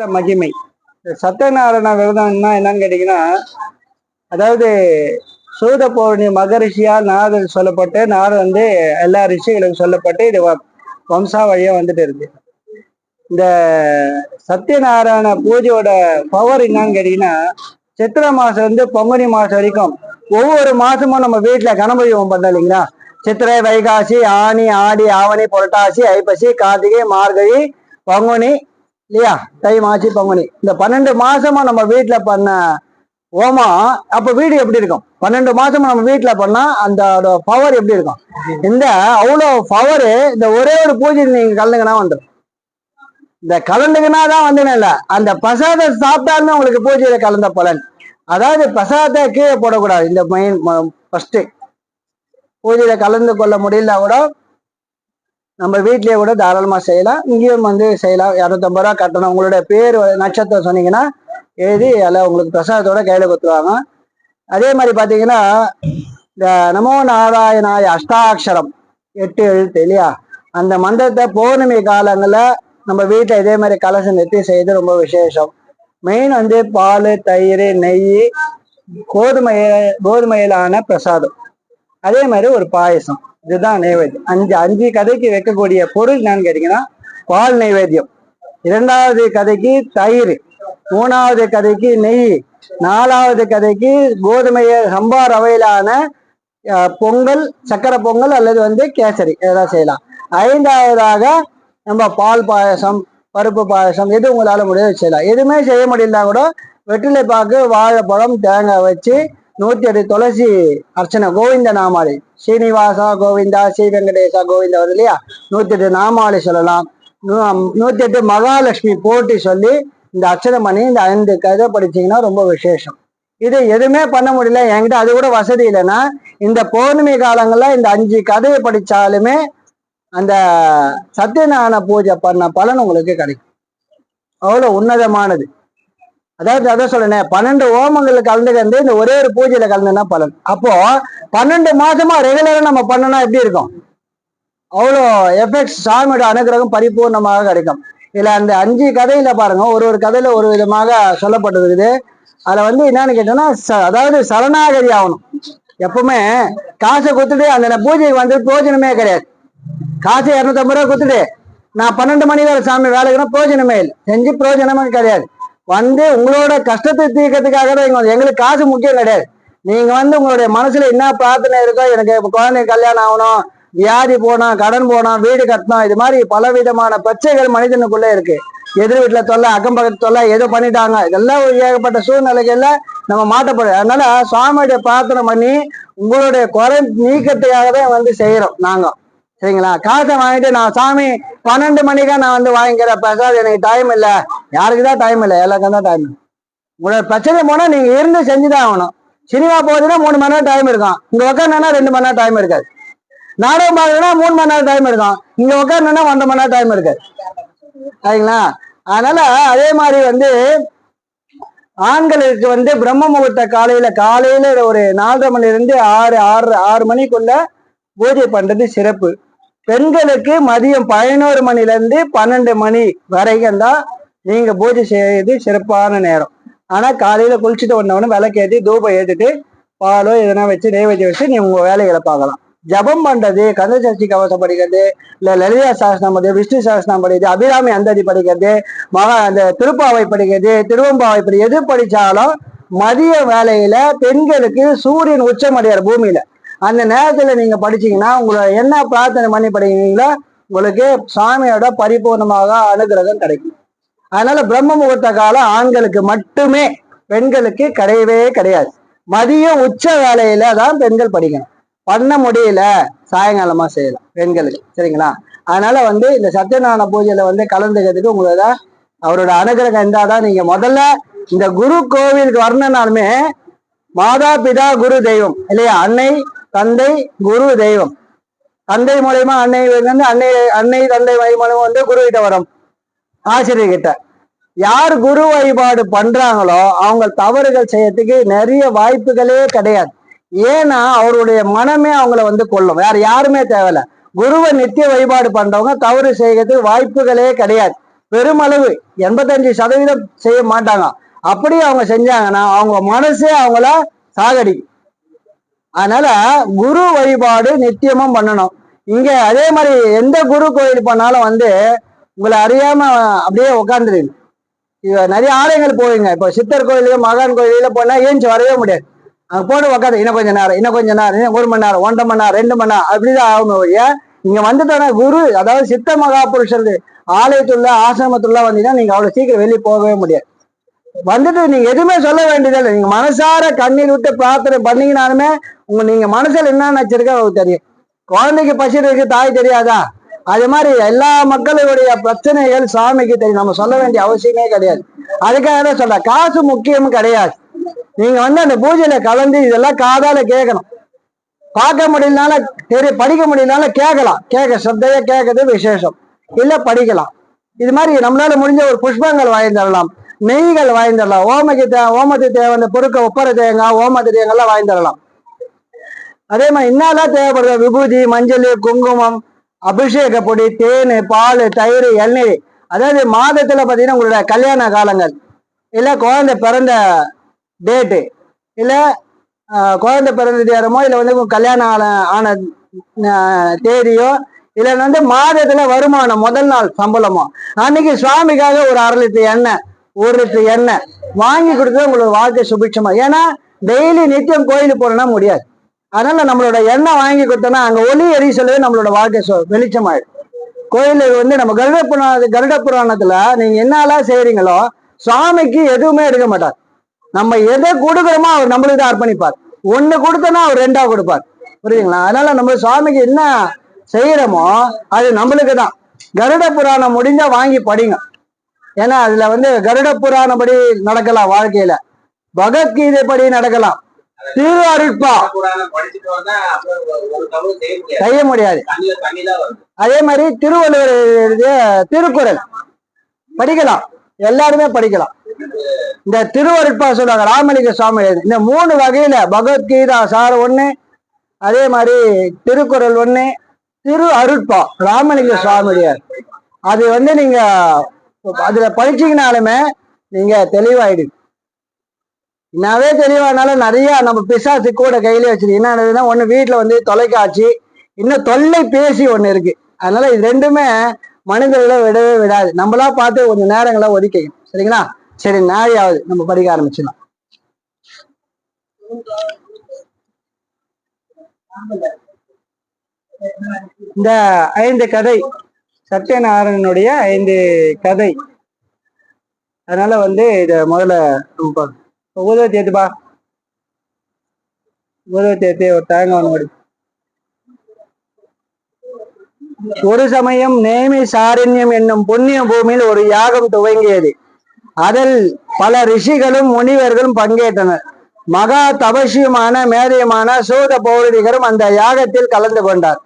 விரத மகிமை. இந்த சத்யநாராயண விரதம்னா என்னன்னு கேட்டீங்கன்னா அதாவது சூத பௌர்ணி மகரிஷியா நாரதர் சொல்லப்பட்டு நாரதர் வந்து எல்லா ரிஷிகளுக்கும் சொல்லப்பட்டு இது வ- வம்சா வழியா வந்துட்டு இருக்கு. இந்த சத்யநாராயண பூஜையோட பவர் என்னன்னு கேட்டீங்கன்னா சித்திரை மாசம் வந்து பொங்கனி மாசம் வரைக்கும் ஒவ்வொரு மாசமும் நம்ம வீட்டுல கணபதி ஹோமம் பண்ணோம் இல்லைங்களா? சித்திரை வைகாசி ஆனி ஆடி ஆவணி புரட்டாசி ஐப்பசி கார்த்திகை மார்கழி பங்குனி இல்லையா? தை மாசி பங்குனி. இந்த பன்னெண்டு மாசமா நம்ம வீட்டுல பண்ண ஓமா அப்ப வீடு எப்படி இருக்கும்? பன்னெண்டு மாசமா நம்ம வீட்டுல பண்ணா அந்த பவர் எப்படி இருக்கும்? இந்த அவ்வளோ பவரு இந்த ஒரே ஒரு பூஜை நீங்க கலந்துங்கன்னா வந்துடும் இந்த கலந்துக்கினா தான் வந்து இல்ல அந்த பிரசாதம் சாப்பிட்டாலுமே உங்களுக்கு பூஜையில கலந்த பலன். அதாவது பிரசாதத்தை கீழே போடக்கூடாது. இந்த மெயின் ஃபர்ஸ்ட் பூஜையில கலந்து கொள்ள முடியல கூட நம்ம வீட்லயே கூட தாராளமா செய்யலாம். இங்கேயும் வந்து செய்யலாம். இரநூத்தம்பது ரூபா கட்டணும். உங்களுடைய பேர் நட்சத்திரம் சொன்னீங்கன்னா எழுதி அதில் உங்களுக்கு பிரசாதத்தோட கையில கொடுத்துருவாங்க. அதே மாதிரி பாத்தீங்கன்னா இந்த நமோ நாராயணாய அஷ்டாட்சரம். எட்டு எழுத்து இல்லையா? அந்த மந்திரத்தை பௌர்ணமி காலங்கள்ல நம்ம வீட்டில் இதே மாதிரி கலசம் நிறுத்தி செய்யறது ரொம்ப விசேஷம். மெயின் வந்து பால் தயிர் நெய் கோதுமை கோதுமையிலான பிரசாதம். அதே மாதிரி ஒரு பாயசம். இதுதான் நைவேத்தியம். அஞ்சு அஞ்சு கதைக்கு வைக்கக்கூடிய பொருள் என்னன்னு கேட்டீங்கன்னா பால் நைவேத்தியம். இரண்டாவது கதைக்கு தயிர். மூணாவது கதைக்கு நெய். நாலாவது கதைக்கு கோதுமைய சம்பா ரவையிலான பொங்கல் சக்கரை பொங்கல் அல்லது வந்து கேசரி. இதெல்லாம் செய்யலாம். ஐந்தாவதாக நம்ம பால் பாயசம் பருப்பு பாயசம் எது உங்களால் முடியாது செய்யலாம். எதுவுமே செய்ய முடியல கூட வெற்றிலை பாக்கு வாழைப்பழம் தேங்காய் வச்சு நூத்தி எட்டு துளசி அர்ச்சனை. கோவிந்த நாமாளி ஸ்ரீனிவாசா கோவிந்தா ஸ்ரீ வெங்கடேசா கோவிந்தா வருது இல்லையா? நூத்தி எட்டு நாமாளி சொல்லலாம். நூத்தி எட்டு மகாலட்சுமி போட்டி சொல்லி இந்த அர்ச்சனை பண்ணி இந்த ஐந்து கதை படிச்சீங்கன்னா ரொம்ப விசேஷம். இது எதுவுமே பண்ண முடியல. என்கிட்ட அது கூட வசதி இல்லைன்னா இந்த பௌர்ணமி காலங்கள்ல இந்த அஞ்சு கதையை படிச்சாலுமே அந்த சத்தியநாராயண பூஜை பண்ண பலன் உங்களுக்கு கிடைக்கும். அவ்வளவு உன்னதமானது. அதாவது அதான் சொல்றேனே பன்னெண்டு ஓமங்கள் கலந்துக்கிறது இந்த ஒரே ஒரு பூஜையில கலந்துனா பலன். அப்போ பன்னெண்டு மாசமா ரெகுலரா நம்ம பண்ணனா எப்படி இருக்கும்? அவ்வளோ எஃபெக்ட்ஸ் சாமியோட அனுகிரகம் பரிபூர்ணமாக கிடைக்கும். இதுல அந்த அஞ்சு கதையில பாருங்க ஒரு ஒரு கதையில ஒரு விதமாக சொல்லப்பட்டிருக்குது அதுல வந்து என்னன்னு கேட்டோம்னா ச- அதாவது சரணாகதி ஆகணும். எப்பவுமே காசை கொடுத்துட்டு அந்த பூஜைக்கு வந்து பிரோஜனமே கிடையாது. காசு இரநூத்தம்பது ரூபா கொடுத்துட்டு நான் பன்னெண்டு மணி வேலை சாமி வேலைக்குன்னா பிரோஜனமே இல்லை. செஞ்சு பிரோஜனமே கிடையாது. வந்து உங்களோட கஷ்டத்தை தீர்க்கறதுக்காக தான் இங்க வந்து. எங்களுக்கு காசு முக்கியம் கிடையாது. நீங்க வந்து உங்களுடைய மனசுல என்ன பிரார்த்தனை இருக்கோ எனக்கு குழந்தை கல்யாணம் ஆகணும் வியாதி போனோம் கடன் போனோம் வீடு கட்டணும் இது மாதிரி பல விதமான பிரச்சனைகள் மனிதனுக்குள்ள இருக்கு. எதிர் வீட்டுல தொல்லை அக்கம் பக்கத்து தொல்லை ஏதோ பண்ணிட்டாங்க. இதெல்லாம் ஒரு ஏகப்பட்ட சூழ்நிலைகள்ல நம்ம மாட்டப்படுது அதனால சுவாமியுடைய பிரார்த்தனை பண்ணி உங்களுடைய குறை நீக்கத்துக்காக தான் வந்து செய்யறோம் நாங்க. சரிங்களா? காசை வாங்கிட்டு நான் சாமி பன்னெண்டு மணிக்கா நான் வந்து வாங்கிக்கிறேன். பிரசாத் எனக்கு டைம் இல்லை. யாருக்கு தான் டைம் இல்லை? எல்லாருக்கும் தான் டைம் உங்களோட பிரச்சனை போனா நீங்க இருந்து செஞ்சுதான் ஆகணும். சினிமா போகுதுன்னா மூணு மணி நேரம் டைம் இருக்கும். இங்க உட்காந்துனா ரெண்டு மணி நேரம் டைம் இருக்காது. நாடகம் பார்க்கணும்னா மூணு மணி நேரம் டைம் இருக்கும். இங்க உட்காந்துனா ஒன்றரை மணி நேரம் டைம் இருக்காது. சரிங்களா? அதனால அதே மாதிரி வந்து ஆண்களுக்கு வந்து பிரம்ம முகூர்த்த காலையில காலையில ஒரு நாலரை மணிலிருந்து ஆறு ஆறு ஆறு மணிக்குள்ள பூஜை பண்றது சிறப்பு. பெண்களுக்கு மதியம் பதினோரு மணிலேருந்து பன்னெண்டு மணி வரைக்கும் தான் நீங்கள் பூஜை செய்யறது சிறப்பான நேரம். ஆனால் காலையில் குளிச்சுட்டு வந்தவொடனே விளக்கேத்தி தூபம் ஏற்றிட்டு பாலோ எதனா வச்சு நெய்வேத்தியம் வச்சு நீ உங்கள் வேலைகளை பார்க்கலாம். ஜபம் பண்ணுறது கந்தசஷ்டி கவசம் படிக்கிறது இல்லை லலிதா சாஸ்திரம் படிக்கிறது விஷ்ணு சாஸ்திரம் படிக்கிறது அபிராமி அந்ததி படிக்கிறது மகா அந்த திருப்பாவை படிக்கிறது திருவம்பாவை படி எது படித்தாலும் மதிய வேலையில் பெண்களுக்கு சூரியன் உச்சமடையார் பூமியில் அந்த நேரத்துல நீங்க படிச்சீங்கன்னா உங்களை என்ன பிரார்த்தனை பண்ணி படிக்கிறீங்களோ உங்களுக்கு சாமியோட பரிபூர்ணமாக அனுகிரகம் கிடைக்கும். அதனால பிரம்ம முகூர்த்த காலம் ஆண்களுக்கு மட்டுமே பெண்களுக்கு கிடையவே கிடையாது. மதியம் உச்ச வேலையில தான் பெண்கள் படிக்கணும். பண்ண முடியல சாயங்காலமா செய்யலாம் பெண்களுக்கு சரிங்களா? அதனால வந்து இந்த சத்யநாராயண பூஜையில வந்து கலந்துக்கிறதுக்கு உங்களோட அவரோட அனுகிரகம் இருந்தாதான் நீங்க முதல்ல இந்த குரு கோவிலுக்கு வரணும்னாலுமே மாதா பிதா குரு தெய்வம் இல்லையா? அன்னை தந்தை குரு தெய்வம். தந்தை மூலயமா அன்னை வந்து அன்னை அன்னை தந்தை மூலயமா வந்து குரு கிட்ட வரும். ஆசிரியர் கிட்ட யார் குரு வழிபாடு பண்றாங்களோ அவங்க தவறுகள் செய்யறதுக்கு நிறைய வாய்ப்புகளே கிடையாது. ஏன்னா அவருடைய மனமே அவங்கள வந்து கொள்ளும் வேற யாருமே தேவையில்ல. குருவை நித்திய வழிபாடு பண்றவங்க தவறு செய்யறதுக்கு வாய்ப்புகளே கிடையாது. பெருமளவு எண்பத்தஞ்சு சதவீதம் செய்ய மாட்டாங்க. அப்படி அவங்க செஞ்சாங்கன்னா அவங்க மனசே அவங்கள சாகடிக்கும். அதனால குரு வழிபாடு நித்தியமும் பண்ணணும். இங்க அதே மாதிரி எந்த குரு கோயில் பண்ணாலும் வந்து உங்களை அறியாம அப்படியே உட்காந்துருங்க இது நிறைய ஆலயங்கள் போவீங்க. இப்போ சித்தர் கோயிலுக்கு மகான் கோயில போனா ஏஞ்சி வரவே முடியாது. அங்க போட்டு உட்காந்து இன்னும் கொஞ்ச நேரம் இன்னும் கொஞ்ச நேரம் இன்னும் ஒரு மணி நேரம் ஒன்றரை மணி நேரம் ரெண்டு மணி நேரம் அப்படிதான் ஆகணும் ஒழிய இங்க வந்துட்டோன்னா குரு அதாவது சித்த மகா புருஷர் ஆலயத்துள்ள ஆசிரமத்துள்ள வந்தீங்கன்னா நீங்க அவ்வளவு சீக்கிரம் வெளியே போகவே முடியாது. வந்துட்டு நீங்க எதுவுமே சொல்ல வேண்டியதில்லை. நீங்க மனசார கண்ணீர் விட்டு பிரார்த்தனை பண்ணீங்கனாலுமே உங்க நீங்க மனசுல என்ன நினைச்சிருக்க உங்களுக்கு தெரியும். குழந்தைக்கு பசி இருக்கு தாய் தெரியாதா? அது மாதிரி எல்லா மக்களுடைய பிரச்சனைகள் சாமிக்கு தெரியும். நம்ம சொல்ல வேண்டிய அவசியமே கிடையாது. அதுக்காக தான் சொல்றேன். காசு முக்கியம் கிடையாது. நீங்க வந்து அந்த பூஜையில கலந்து இதெல்லாம் காதால கேட்கணும். பார்க்க முடியலனால தெரிய படிக்க முடியலனால கேட்கலாம். கேட்க ஸ்ரத்தையா கேட்கறது விசேஷம். இல்ல படிக்கலாம். இது மாதிரி நம்மளால முடிஞ்ச ஒரு புஷ்பங்கள் வாங்கி தரலாம். நெய்கள் வாய்ந்துடலாம் தரலாம் தே ஓமத்துக்கு தேவையான பொருட்கள் ஒப்பர தேங்காய் ஓமத்து தேங்காய்லாம் வாய்ந்துடலாம் அதே மாதிரி என்னெல்லாம் தேவைப்படுது விபூதி மஞ்சள் குங்குமம் அபிஷேக பொடி தேன் பால் தயிர் எண்ணெய். அதாவது மாதத்துல பார்த்தீங்கன்னா உங்களோட கல்யாண காலங்கள். இல்லை குழந்தை பிறந்த டேட்டு இல்லை குழந்தை பிறந்த தேரமோ இல்லை வந்து கல்யாணம் ஆன ஆன தேதியோ இல்லை வந்து மாதத்துல வருமானம் முதல் நாள் சம்பளமோ. அன்னைக்கு சுவாமிக்காக ஒரு அரை லிட்டர் எண்ணெய் ஒரு லிட்டர் எண்ணெய் வாங்கி கொடுத்தா உங்களோட வாழ்க்கை சுபிட்சமா. ஏன்னா டெய்லி நித்தியம் கோயிலுக்கு போறோம்னா முடியாது. அதனால நம்மளோட எண்ணெய் வாங்கி கொடுத்தோம்னா அங்க ஒளி எரி சொல்லவே நம்மளோட வாழ்க்கை சொ- வெளிச்சமாயிடும். கோயிலுக்கு வந்து நம்ம கருட புராண கருட புராணத்துல நீங்க என்னெல்லாம் செய்யறீங்களோ சுவாமிக்கு எதுவுமே எடுக்க மாட்டார். நம்ம எதை கொடுக்குறோமோ அவர் நம்மளுக்கு தான் அர்ப்பணிப்பார். ஒண்ணு கொடுத்தோன்னா அவர் ரெண்டா கொடுப்பார். புரியுதுங்களா? அதனால நம்ம சுவாமிக்கு என்ன செய்யறோமோ அது நம்மளுக்கு தான். கருட புராணம் முடிஞ்சா வாங்கி படிங்க. ஏன்னா அதுல வந்து கருட புராணப்படி நடக்கலாம் வாழ்க்கையில. பகவத்கீதை படி நடக்கலாம். திரு அருட்பா செய்ய முடியாது. அதே மாதிரி திருவள்ளுவர் எழுதிய திருக்குறள். படிக்கலாம். எல்லாருமே படிக்கலாம். இந்த திருவருட்பா சொல்றாங்க ராமலிங்க சுவாமி இந்த மூணு வகையில பகவத்கீதா சார் ஒண்ணு அதே மாதிரி திருக்குறள் ஒண்ணு திரு அருட்பா ராமலிங்க சுவாமியுடைய அது வந்து நீங்க அதுல படிச்சீங்கனாலுமே நீங்க தெளிவாயிடுங்க என்னவே தெளிவானாலும் நிறைய நம்ம பிசாசு கூட கையில வச்சிருக்கு என்ன ஒண்ணு வீட்டுல வந்து தொலைக்காட்சி இன்னும் தொல்லை பேசி ஒண்ணு இருக்கு. அதனால இது ரெண்டுமே மனிதர்களை விடவே விடாது. நம்மளா பார்த்து கொஞ்சம் நேரங்களை ஒதுக்கிக்கணும். சரிங்களா? சரி நாயாவது நம்ம படிக்க ஆரம்பிச்சிடலாம். இந்த ஐந்து கதை சத்யநாராயணனுடைய ஐந்து கதை. அதனால வந்து இத முதல்ல நம்ம பார்க்கணும். இப்ப ஊதுவத்தி ஏத்துப்பா ஒரு தேங்காய் ஒன்று ஒரு சமயம் நேமி சாரண்யம் என்னும் புண்ணிய பூமியில் ஒரு யாகம் துவங்கியது. அதில் பல ரிஷிகளும் முனிவர்களும் பங்கேற்றனர். மகா தபசியுமான மேதையுமான சூத பௌரதிகரும் அந்த யாகத்தில் கலந்து கொண்டார்.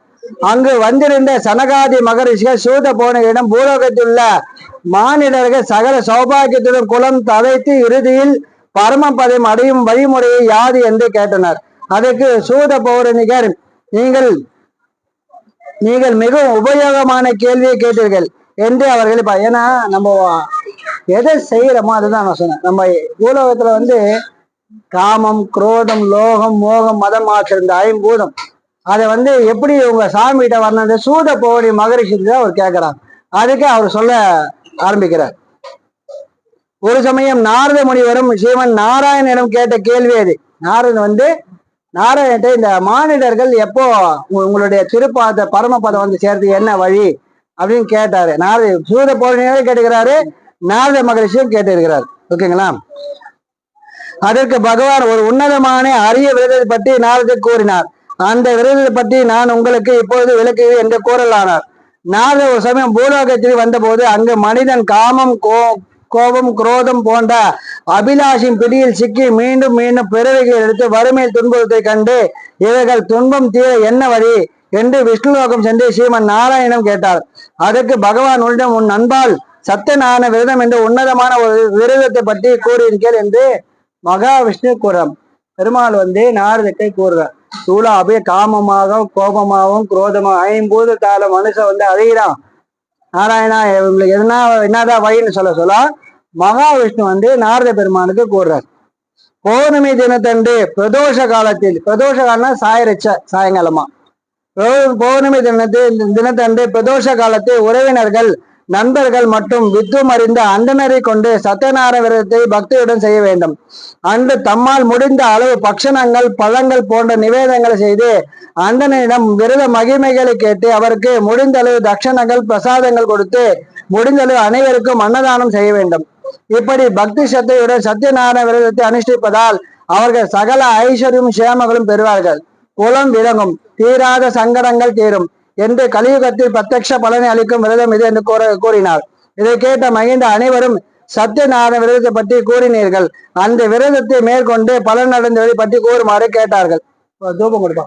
அங்கு வந்திருந்த சனகாதி மகரிஷிகள் சூத பௌரணிகளிடம் பூலோகத்திலுள்ள மானிடர்கள் சகல சௌபாகியத்துடன் குலம் தவைத்து இறுதியில் பரமபதம் அடையும் வழிமுறையை யாது என்று கேட்டனர். அதற்கு சூத பௌரணிகர் நீங்கள் நீங்கள் மிகவும் உபயோகமான கேள்வியை கேட்டீர்கள் என்று அவர்கள் ஏன்னா நம்ம எதை செய்யறோமோ அதுதான் நான் சொன்னேன். நம்ம பூலோகத்துல வந்து காமம் குரோதம் லோகம் மோகம் மதம் ஆற்றிருந்த ஐம்பூதம் அதை வந்து எப்படி உங்க சாமிகிட்ட வரணும்? சூத போவடி மகரிஷிக்கு தான் அவர் கேட்கிறார் அதுக்கு அவர் சொல்ல ஆரம்பிக்கிறார். ஒரு சமயம் நாரத முனிவரும் சிவன் நாராயணனிடம் கேட்ட கேள்வி அது. நாரதன் வந்து நாராயணத்தை இந்த மானிடர்கள் எப்போ உங்களுடைய திருப்பாத பரமபதம் வந்து சேர்த்து என்ன வழி? அப்படின்னு கேட்டாரு. நாரத சூத பௌர்ணியும் கேட்டுக்கிறாரு. நாரத மகரிஷியும் கேட்டிருக்கிறார் ஓகேங்களா? அதற்கு பகவான் ஒரு உன்னதமான அரிய விரதத்தை பற்றி நாரதர் கூறினார். அந்த விரதத்தை பற்றி நான் உங்களுக்கு இப்பொழுது விளக்கு என்று கூறலானார். நாரதர் ஒரு சமயம் பூலோகத்தில் வந்தபோது அங்கு மனிதன் காமம் கோ கோபம் குரோதம் போன்ற அபிலாஷின் பிடியில் சிக்கி மீண்டும் மீண்டும் பிறவிகள் எடுத்து வறுமையில் துன்பத்தை கண்டு இவர்கள் துன்பம் தீர என்ன வழி என்று விஷ்ணுலோகம் சென்று ஸ்ரீமன் நாராயணம் கேட்டார். அதற்கு பகவான் உன்னிடம் உன் நண்பால் சத்தனான விரதம் என்று உன்னதமான ஒரு விரதத்தை பற்றி கூறியிருக்கேன் என்று மகாவிஷ்ணு கூறம் பெருமாள் வந்து நாரதத்தை கூறுறார் சூழா அப்படியே காமமாக கோபமாகவும் குரோதமாக ஐம்பூத கால மனுஷன் வந்து அழிகிறான். நாராயணா இவங்களுக்கு எதுனா என்னதான் வழின்னு சொல்ல சொல்ல மகாவிஷ்ணு வந்து நாரத பெருமானுக்கு கூடுறார் பௌர்ணமி தினத்தன்று பிரதோஷ காலத்தில் பிரதோஷ காலம்னா சாயிருச்ச சாயங்காலமா. பௌர்ணமி தினத்தில் தினத்தன்று பிரதோஷ காலத்தில் உறவினர்கள் நண்பர்கள் மற்றும் வித்தும் அறிந்த அண்டனரை கொண்டு சத்தியநாராயண விரதத்தை பக்தியுடன் செய்ய வேண்டும். அன்று தம்மால் முடிந்த அளவு பக்ஷணங்கள் பழங்கள் போன்ற நிவேதங்களை செய்து அந்தனிடம் விரத மகிமைகளை கேட்டு அவருக்கு முடிந்த அளவு தட்சணங்கள் பிரசாதங்கள் கொடுத்து முடிந்த அளவு அனைவருக்கும் அன்னதானம் செய்ய வேண்டும். இப்படி பக்தி சத்தையுடன் சத்தியநாராயண விரதத்தை அனுஷ்டிப்பதால் அவர்கள் சகல ஐஸ்வர்யம் சேமங்களும் பெறுவார்கள். குலம் விளங்கும் தீராத சங்கடங்கள் தீரும். என்று கலியுகத்தில் பிரத்யக்ஷ பலனை அளிக்கும் விரதம் இது என்று கூற கூறினார். இதை கேட்ட மகிந்த அனைவரும் சத்யநாராயண விரதத்தை பற்றி கூறினீர்கள். அந்த விரதத்தை மேற்கொண்டு பலன் அடைந்ததை பற்றி கூறுமாறு கேட்டார்கள். தூபம் கொடுப்பா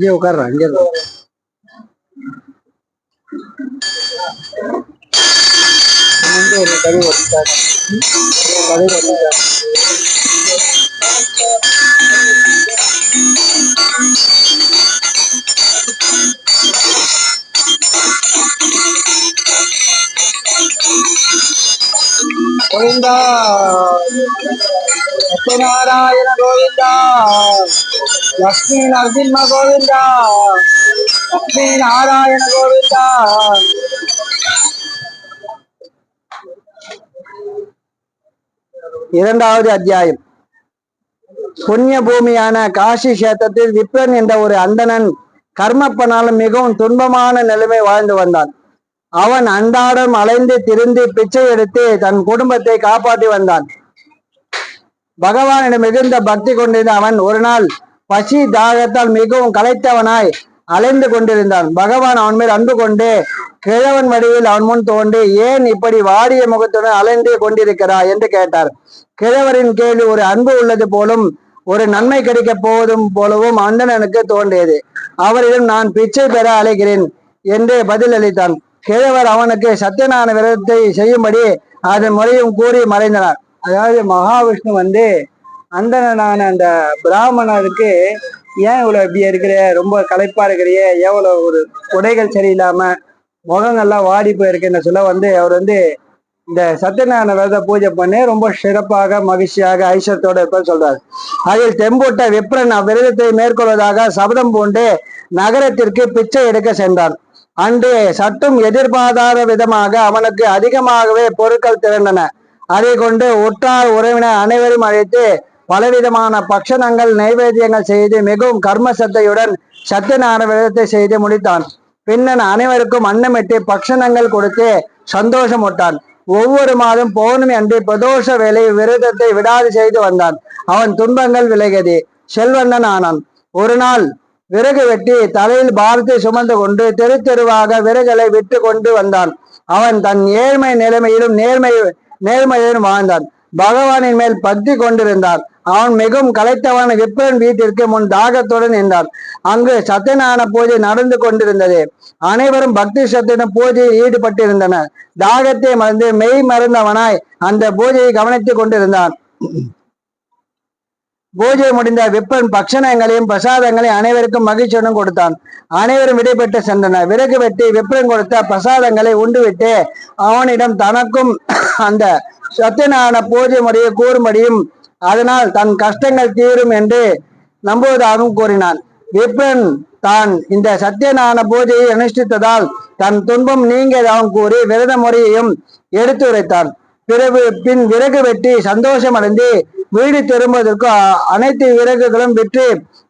இங்கே இரு. வந்து ஒரு கறி கோவிந்தா. லக்ஷ்மி நரசிம்ம கோவிந்தா. லக்ஷ்மி நாராயண கோவிந்தா. இரண்டாவது அத்தியாயம். புண்ணிய பூமியான காசி கஷேத்திரத்தில் விப்ரன் என்ற ஒரு அந்தணன் கர்மப்பனாலும் மிகவும் துன்பமான நிலைமை வாழ்ந்து வந்தான். அவன் அன்றாடம் அலைந்து திரிந்து பிச்சை எடுத்து தன் குடும்பத்தை காப்பாற்றி வந்தான். பகவானிடம் மிகுந்த பக்தி கொண்டிருந்த அவன் ஒரு நாள் பசி தாகத்தால் மிகவும் களைத்தவனாய் அலைந்து கொண்டிருந்தான். பகவான் அவன் மேல் அன்பு கொண்டு கிழவன் வடிவில் அவன் முன் தோன்றி ஏன் இப்படி வாடிய முகத்துடன் அலைந்து கொண்டிருக்கிறாய்? என்று கேட்டார். கிழவரின் கேள்வி ஒரு அன்பு உள்ளது போலும் ஒரு நன்மை கிடைக்கப் போவதும் போலவும் அந்தணனுக்கு தோன்றியது. அவரிடம் நான் பிச்சை பெற அழைக்கிறேன் என்று பதிலளித்தான் கிழவர் அவனுக்கு சத்தியநாராயண விரதத்தை செய்யும்படி அதன் முறையும் கூறி மறைந்தனர். அதாவது மகாவிஷ்ணு வந்து அந்தனான அந்த பிராமணருக்கு ஏன் இவ்வளவு இப்படி இருக்கிற? ரொம்ப களைப்பா இருக்கிறியே. எவ்வளவு ஒரு உடைகள் சரியில்லாம முகங்கள்லாம் வாடி போயிருக்குன்னு சொல்ல வந்து அவர் வந்து இந்த சத்யநாராயண விரத பூஜை பண்ணி ரொம்ப சிறப்பாக மகிழ்ச்சியாக ஐஸ்வரத்தோட இருப்ப சொல்றாரு. அதில் தெம்பூட்ட விப்ரன் அவ்விரதத்தை மேற்கொள்வதாக சபதம் பூண்டு நகரத்திற்கு பிச்சை எடுக்க சென்றான். அன்று சற்றும் எதிர்பாராத விதமாக அவனுக்கு அதிகமாகவே பொருட்கள் திரண்டன. அதை கொண்டு உற்றார் உறவினர் அனைவரும் அழைத்து பலவிதமான பக்ஷணங்கள் நைவேத்தியங்கள் செய்து மிகவும் கர்ம சத்தையுடன் சத்யநாராயண விரதத்தை செய்து முடித்தான். பின்னன் அனைவருக்கும் அன்னமிட்டு பக்ஷணங்கள் கொடுத்து சந்தோஷமுட்டான் ஒவ்வொரு மாதம் பௌர்ணமி அன்று பிரதோஷ வேலை விரதத்தை விடாது செய்து வந்தான். அவன் துன்பங்கள் விலகியது. செல்வந்தன் ஆனான். ஒரு நாள் விறகு வெட்டி தலையில் பாரத்தை சுமந்து கொண்டு தெரு தெருவாக விறகுகளை விட்டு கொண்டு வந்தான். அவன் தன் ஏழ்மை நிலைமையிலும் நேர்மை நேர்மையுடன் வாழ்ந்தான் பகவானின் மேல் பக்தி கொண்டிருந்தான் அவன் மிகவும் கலைத்தவான விப்ரன் வீட்டிற்கு முன் தாகத்துடன் நின்றார். அங்கு சத்தியநாராயண பூஜை நடந்து கொண்டிருந்தது. அனைவரும் பக்தி சத்தின பூஜையில் ஈடுபட்டிருந்தனர் தாகத்தை மறந்து மெய் மறந்தவனாய் அந்த பூஜையை கவனித்துக் கொண்டிருந்தான். பூஜை முடிந்த விப்பன் பக்ஷணங்களையும் பிரசாதங்களையும் அனைவருக்கும் மகிழ்ச்சியுடன் கொடுத்தான். அனைவரும் விடைபெற்று சென்றனர். விறகு வெட்டி விப்ரன் கொடுத்த பிரசாதங்களை உண்டுவிட்டு அவனிடம் தனக்கும் அந்த சத்தியநாராயண பூஜை முறையை கூறும்படியும் அதனால் தன் கஷ்டங்கள் தீரும் என்று நம்புவதாகவும் கூறினான். விப்ரன் தான் இந்த சத்தியநாராயண பூஜையை அனுஷ்டித்ததால் தன் துன்பம் நீங்கியதாகவும் கூறி விரத முறையையும் எடுத்துரைத்தான் பிறகு பின் விறகு வெட்டி சந்தோஷம் அடைந்து வீடு திரும்புவதற்கு அனைத்து விறகுகளும் விற்று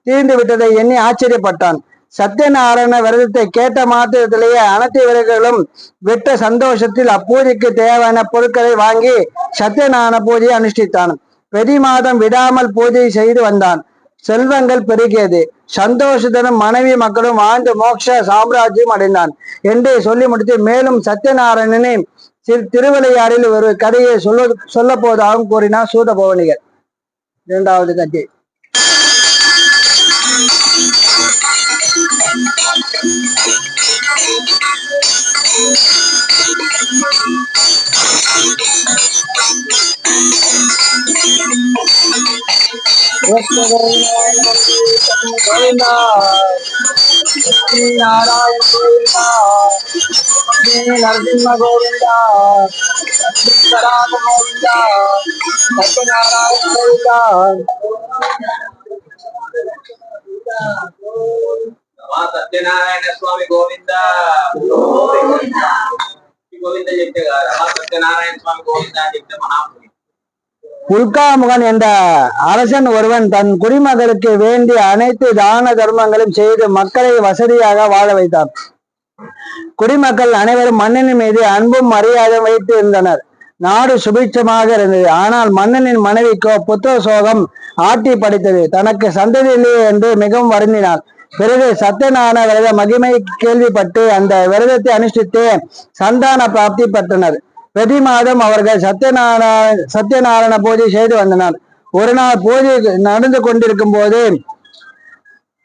தீர்ந்து விட்டதை எண்ணி ஆச்சரியப்பட்டான். சத்யநாராயண விரதத்தை கேட்ட மாத்திரத்திலேயே அனைத்து வீரர்களும் விட்ட சந்தோஷத்தில் அப்பூஜைக்கு தேவையான பொருட்களை வாங்கி சத்தியநாராயண பூஜையை அனுஷ்டித்தான். பிரதி மாதம் விடாமல் பூஜை செய்து வந்தான். செல்வங்கள் பெருகியது. சந்தோஷத்துடன் மனைவி மக்களும் வாழ்ந்து மோட்ச சாம்ராஜ்யம் அடைந்தான். என்று சொல்லி முடித்து மேலும் சத்யநாராயணனை சிறு திருவிளையாடில் ஒரு கதையை சொல்ல சொல்ல போவதாகவும் கூறினார் சூத பவனிகள் இரண்டாவது கதை. கோவிந்தா நாராயண கோவிந்தா நரசிம்ம கோவிந்தா சத்யநாராயண கோவிந்தா சத்யநாராயண கோவிந்தா మా సత్యనారాయణ స్వామి గోవింద గోవింద చెప్తే కదా మా సత్యనారాయణ స్వామి గోవింద అని చెప్తే మనం புல்காமுகன் என்ற அரசன் ஒருவன் தன் குடிமகனுக்கு வேண்டிய அனைத்து தான தர்மங்களும் செய்து மக்களை வசதியாக வாழ வைத்தான் குடிமக்கள் அனைவரும் மன்னனின் மீது அன்பும் மரியாதையும் வைத்து இருந்தனர் நாடு சுபிட்சமாக இருந்தது ஆனால் மன்னனின் மனைவிக்கோ புத்திர சோகம் ஆட்டி படித்தது தனக்கு சந்ததி இல்லையே என்று மிகவும் வருந்தினார் பிறகு சத்தியநாராயண விரத மகிமை கேள்விப்பட்டு அந்த விரதத்தை அனுஷ்டித்து சந்தான பிராப்தி பெற்றனர். பிரதி மாதம் அவர்கள் சத்தியநாராயண சத்யநாராயண பூஜை செய்து வந்தனர். ஒரு நாள் பூஜை நடந்து கொண்டிருக்கும் போது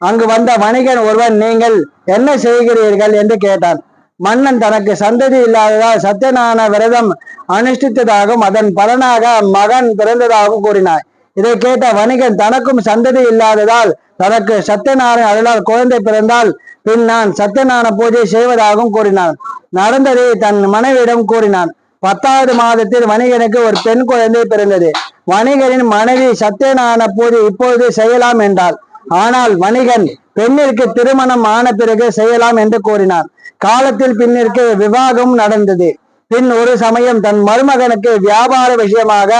அங்கு வந்த வணிகன் ஒருவன் நீங்கள் என்ன செய்கிறீர்கள்? என்று கேட்டான். மன்னன் தனக்கு சந்ததி இல்லாததால் சத்தியநாராயண விரதம் அனுஷ்டித்ததாகவும் அதன் பலனாக மகன் பிறந்ததாகவும் கூறினார் இதை கேட்ட வணிகன் தனக்கும் சந்ததி இல்லாததால் தனக்கு சத்தியநாராயண அருளால் குழந்தை பிறந்தால் பின் நான் சத்தியநாராயண பூஜை செய்வதாகவும் கூறினான். நடந்ததை தன் மனைவியிடம் கூறினான். பத்தாவது மாதத்தில் வணிகனுக்கு ஒரு பெண் குழந்தை பிறந்தது. வணிகனின் மனைவி சத்தியநாராயண பூஜை இப்பொழுது செய்யலாம் என்றாள். ஆனால் வணிகன் பெண்ணிற்கு திருமணம் ஆன பிறகு செய்யலாம் என்று கூறினான். காலத்தில் பின்னிற்கு விவாகம் நடந்தது. பின் ஒரு சமயம் தன் மருமகனுக்கு வியாபார விஷயமாக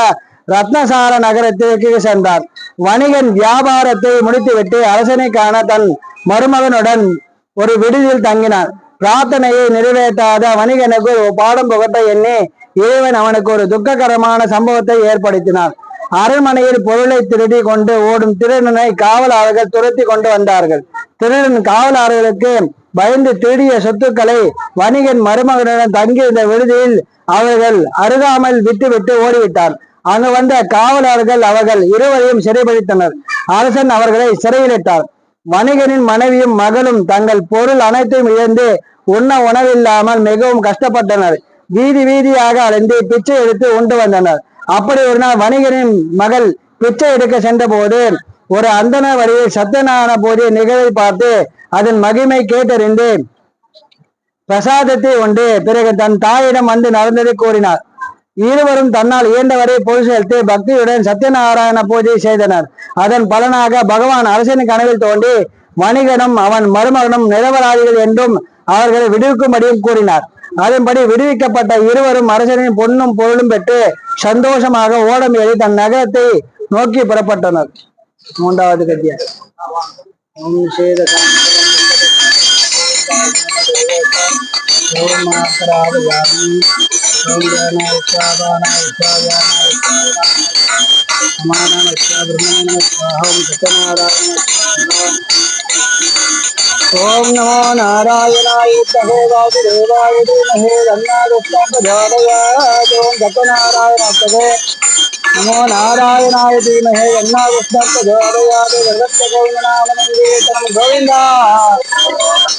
ரத்னசார நகரத்திற்கு சென்றார். வணிகன் வியாபாரத்தை முடித்துவிட்டு அரசனை காண தன் மருமகனுடன் ஒரு விடுதியில் தங்கினான் பிரார்த்தனையை நிறைவேற்றாத வணிகனுக்கு ஒரு பாடம் புகட்ட எண்ணி இறைவன் அவனுக்கு ஒரு துக்ககரமான சம்பவத்தை ஏற்படுத்தினான் அரண்மனையில் பொருளை திருடி கொண்டு ஓடும் திருடனை காவலாளர்கள் துரத்தி கொண்டு வந்தார்கள். திருடன் காவலாளர்களுக்கு பயந்து திருடிய சொத்துக்களை வணிகன் மருமகனுடன் தங்கியிருந்த விடுதியில் அவர்கள் அருகாமல் விட்டுவிட்டு ஓடிவிட்டார். அங்கு வந்த காவலர்கள் அவர்கள் இருவரையும் சிறைபிடித்தனர். அரசன் அவர்களை சிறையிலிட்டார். வணிகனின் மனைவியும் மகளும் தங்கள் பொருள் அனைத்தையும் இழந்து உண்ண உணவில்லாமல் மிகவும் கஷ்டப்பட்டனர். வீதி வீதியாக அலைந்து பிச்சை எடுத்து உண்டு வந்தனர். அப்படி ஒரு நாள் வணிகனின் மகள் பிச்சை எடுக்க சென்றபோது ஒரு அந்தன வழியில் சத்தனான போதிய நிகழ்வை பார்த்து அதன் மகிமை கேட்டறிந்து பிரசாதத்தை உண்டு. பிறகு தன் தாயிடம் வந்து நடந்ததை கூறினார். இருவரும் தன்னால் இயன்றவரை பொது செலுத்தி பக்தியுடன் சத்யநாராயண பூஜை செய்தனர். அதன் பலனாக பகவான் அரசனின் கனவில் தோண்டி வணிகனும் அவன் மருமகனும் நிரபராதிகள் என்றும் அவர்களை விடுவிக்கும்படியும் கூறினார். அதன்படி விடுவிக்கப்பட்ட இருவரும் அரசனின் பொன்னும் பொருளும் பெற்று சந்தோஷமாக ஓடம் ஏறி தன் நகரத்தை நோக்கி புறப்பட்டனர். மூன்றாவது கத்தியா ஓம் சேத ஓம் மாத்ராவயாமி ஓம் ஜான உச்சாபான உச்சாயான சமான பிரம்மண ஸ்வாஹம் சத்யநாராயண ஓம் நமோ நாராயணாய தகே வாசுதேவாய தீமஹே தன்னாதுஷ்டாபஜாதயாத் ஓம் சத்யநாராயண தகே நமோ நாராயணாய தீமஹே தன்னாதுஷ்டாபஜாதயாத் விரதத்த கோவிந்தநாமநந்தீர்த்தனம் கோவிந்தா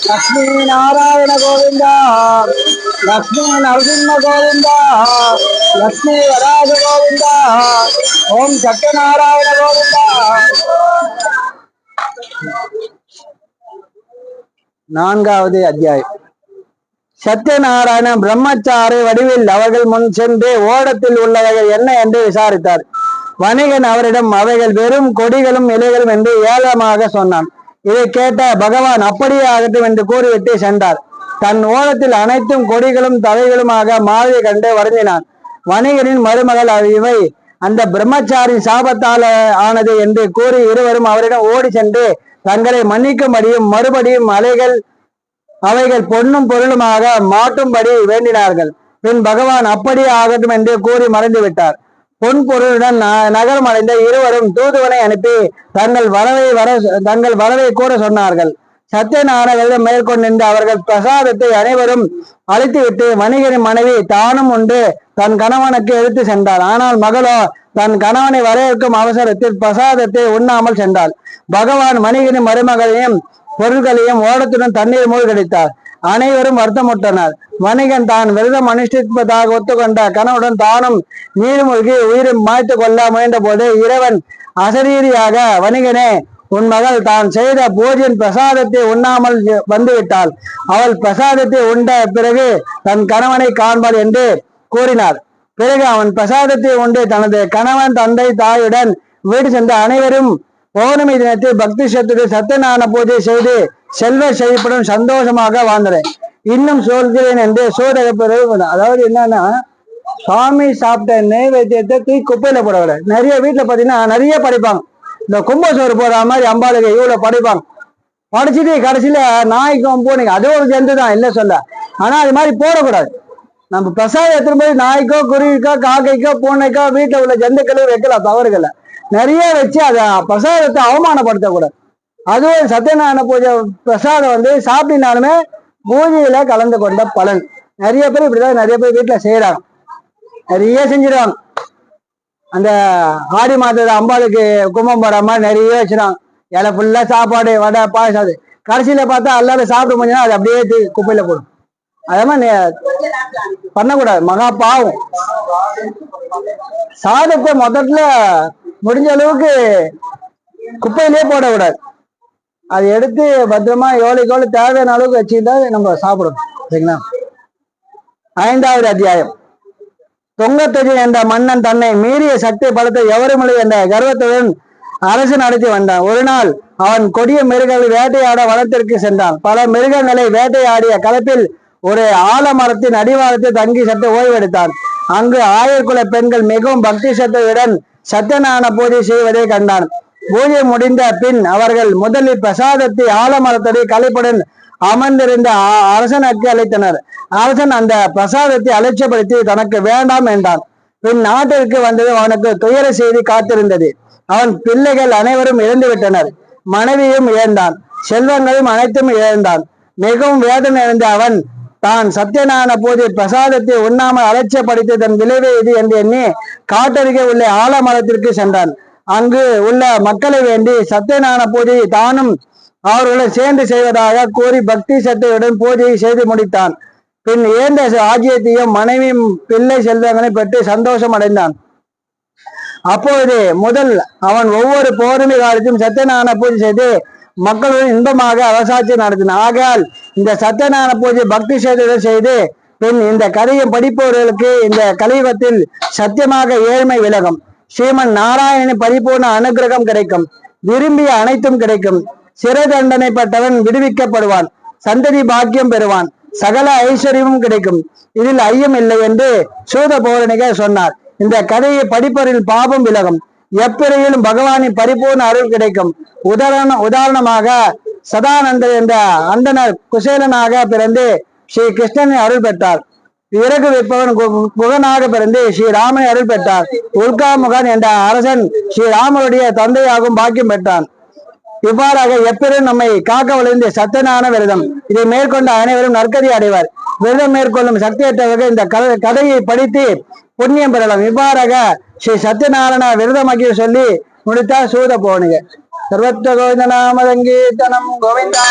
லக்ஷ்மீ நாராயண கோவிந்தா லக்ஷ்மீ நரசிம்ம கோவிந்தா லக்ஷ்மீ வராஜ கோவிந்தா ஓம் சத்யநாராயண கோவிந்தா நான்காவது அத்தியாயம் சத்யநாராயண பிரம்மச்சாரி வடிவில் அவர்கள் முன் சென்று ஓடத்தில் உள்ளவைகள் என்ன என்று விசாரித்தார். வணிகன் அவரிடம் அவைகள் வெறும் கொடிகளும் இலைகளும் என்று ஏலமாக சொன்னான். இதை கேட்ட பகவான் அப்படியே ஆகட்டும் என்று கூறிவிட்டு சென்றார். தன் ஓலத்தில் அனைத்தும் கொடிகளும் தலைகளுமாக மாறி கண்டு வருந்தினான். வணிகனின் மருமகள் இவை அந்த பிரம்மச்சாரி சாபத்தால ஆனது என்று கூறி இருவரும் அவரிடம் ஓடி சென்று தங்களை மன்னிக்கும்படியும் மறுபடியும் அலைகள் அவைகள் பொன்னும் பொருளுமாக மாட்டும்படி வேண்டினார்கள். பின் பகவான் அப்படியே ஆகட்டும் என்று கூறி மறைந்து விட்டார். பொன் பொருளுடன் நகரம் அடைந்த இருவரும் தூதுவனை அனுப்பி தங்கள் வரவை வர தங்கள் வரவை கூற சொன்னார்கள். சத்தியநாராயண மேற்கொண்டிருந்த அவர்கள் பிரசாதத்தை அனைவரும் அழைத்துவிட்டு வணிகரின் மனைவி தானும் உண்டு தன் கணவனுக்கு எடுத்து சென்றார். ஆனால் மகளோ தன் கணவனை வரவேற்கும் அவசரத்தில் பிரசாதத்தை உண்ணாமல் சென்றாள். பகவான் வணிகரின் மருமகளையும் பொருட்களையும் ஓடத்துடன் தண்ணீர் மூழ்கடித்தார் அனைவரும் வருத்தமுட்டனர் வணிகன் தான் விரதம் அனுஷ்டிப்பதாக ஒத்துக்கொண்ட கணவுடன் தானும் நீர் மூழ்கி உயிரை மாய்த்து கொள்ள முயன்ற போது இறைவன் அசரீரியாக வணிகனே உன் மகள் தான் செய்த பூஜையின் பிரசாதத்தை உண்ணாமல் வந்துவிட்டாள். அவள் பிரசாதத்தை உண்ட பிறகு தன் கணவனை காண்பாள் என்று கூறினார். பிறகு அவன் பிரசாதத்தை உண்டு தனது கணவன் தந்தை தாயுடன் வீடு சென்ற அனைவரும் பௌர்ணமி தினத்தில் பக்தி சத்துக்கு சத்தியநாராயண பூஜை செய்து செல்வ செழிப்புடன் சந்தோஷமாக வாழ்ந்தனர் இன்னும் சொல்கிறேன் என்று சோதக பிறகு அதாவது என்னன்னா சுவாமி சாப்பிட்ட நைவேத்தியத்தை தூக்கி குப்பையில போடக்கூடாது நிறைய வீட்டுல பாத்தீங்கன்னா நிறைய படைப்பாங்க. இந்த கும்பசோறு போடுற மாதிரி அம்பாளுக்கு இவ்வளவு படிப்பாங்க. படிச்சுட்டு கடைசியில நாய்க்கும் பூனைக்கும் அது ஒரு ஜந்து தான் இல்லை சொல்ல. ஆனா அது மாதிரி போடக்கூடாது. நம்ம பிரசாதம் எடுத்துட்டு போய் நாய்க்கோ குருவிக்கோ காக்கைக்கோ பூனைக்கோ வீட்டுல உள்ள ஜந்துக்களும் வைக்கலாம் தவறுகளை நிறைய வச்சு அதை பிரசாதத்தை அவமானப்படுத்தக்கூடாது அதுவும் சத்யநாராயண பூஜை பிரசாதம் வந்து சாப்பிட்டினாலுமே பூஜையில கலந்து கொண்ட பலன். நிறைய பேர் இப்படிதான் நிறைய பேர் வீட்டுல செய்யறாங்க நிறைய செஞ்சிருவாங்க. அந்த ஆடி மாதத்துல அம்பாளுக்கு கும்பம் போடுற மாதிரி நிறைய வச்சிருவாங்க. இலை ஃபுல்லா சாப்பாடு வடை பாயசம் அது கடைசியில பார்த்தா எல்லாரும் சாப்பிட முடிஞ்சா அது அப்படியே தூக்கி குப்பையில போடும். அதே மாதிரி பண்ணக்கூடாது. மகா பாவம். சாதத்தை முதல்ல முடிஞ்ச அளவுக்கு குப்பையிலே போடக்கூடாது. அதை எடுத்து பத்திரமா எவ்வளோக்கு எவ்வளோ தேவையான அளவுக்கு வச்சுருந்தா நம்ம சாப்பிடணும். சரிங்களா? ஐந்தாவது அத்தியாயம். தொங்கத்ததி என்ற மன்னன் தன்னை மீறிய சக்தி பலத்தை எவருமில்லை என்ற கர்வத்துடன் அரசு நடத்தி வந்தான். ஒரு நாள் அவன் கொடிய மிருகங்களை வேட்டையாட வனத்திற்கு சென்றான். பல மிருகங்களை வேட்டையாடிய களத்தில் ஒரு ஆலமரத்தின் அடிவாரத்தில் தங்கி சற்று ஓய்வெடுத்தான். அங்கு ஆயர்குல பெண்கள் மிகவும் பக்தி சத்தையுடன் சத்யநாராயண பூஜை செய்வதை கண்டான். பூஜை முடிந்த பின் அவர்கள் முதலில் பிரசாதத்தை ஆலமரத்தடி கலைப்புடன் அமர்ந்திருந்த அரசனுக்கு அழைத்தனர் அரசன் அந்த பிரசாதத்தை அலட்சியப்படுத்தி தனக்கு வேண்டாம் என்றான். பின் நாட்டிற்கு வந்தது அவனுக்கு துயர செய்தி காத்திருந்தது. அவன் பிள்ளைகள் அனைவரும் இறந்து விட்டனர் மனைவியும் இழந்தான். செல்வங்களும் அனைத்தும் இழந்தான். மிகவும் வேதனை இருந்த அவன் தான் சத்தியனான பூஜை பிரசாதத்தை உண்ணாமல் அலட்சியப்படுத்தியதன் விளைவே இது என்று எண்ணி காட்டருகே உள்ள ஆலமரத்திற்கு சென்றான். அங்கு உள்ள மக்களை வேண்டி சத்தியனான பூஜையை தானும் அவர்களுடன் சேர்ந்து செய்வதாக கூறி பக்தி சத்தையுடன் பூஜையை செய்து முடித்தான். பின் ஏந்த ராஜ்யத்தையும் மனைவியும் பிள்ளை செல்வங்களை பெற்று சந்தோஷம் அடைந்தான். அப்பொழுது முதல் அவன் ஒவ்வொரு பௌர்ணமி காலத்திலும் சத்தியநாராயண பூஜை செய்து மக்களுடன் இன்பமாக அரசாட்சி நடத்தினான் ஆகையால் இந்த சத்தியநாராயண பூஜை பக்தி சேதத்தை செய்து பின் இந்த கதையை படிப்பவர்களுக்கு இந்த கலியுகத்தில் சத்தியமாக ஏழ்மை விலகும். ஸ்ரீமன் நாராயணன் பரிபூர்ண அனுகிரகம் கிடைக்கும். விரும்பிய அனைத்தும் கிடைக்கும். சிறை தண்டனைப்பட்டவன் விடுவிக்கப்படுவான். சந்ததி பாக்கியம் பெறுவான். சகல ஐஸ்வர்யமும் கிடைக்கும். இதில் ஐயம் இல்லை என்று சூத பௌரணிகர் சொன்னார். இந்த கதையை படிப்பவரின் பாபம் விலகும். எப்பிறையிலும் பகவானின் பரிபூர்ண அருள் கிடைக்கும். உதாரண உதாரணமாக சதானந்தர் என்ற அந்தனர் குசேலனாக பிறந்து ஸ்ரீ கிருஷ்ணனை அருள் பெற்றார். இறகு வைப்பவன் கு- குகனாக பிறந்து ஸ்ரீராமனை அருள் பெற்றார். உல்காமுகன் என்ற அரசன் ஸ்ரீராமருடைய தந்தையாகும் பாக்கியம் பெற்றான். இவ்வாறாக எப்பெரும் நம்மை காக்க வளர்ந்து சத்தனான விரதம். இதை மேற்கொண்ட அனைவரும் நற்கதி அடைவார். விரதம் மேற்கொள்ளும் சத்தியத்தவர்கள் இந்த கதையை படித்து புண்ணியம் பெறலாம். இவ்வாறாக ஸ்ரீ சத்யநாராயண விரதமாக்கி சொல்லி முடித்தா சூத போனுங்க சர்வத்த கோவிந்த நாமதங்கீர்த்தனம் கோவிந்தா.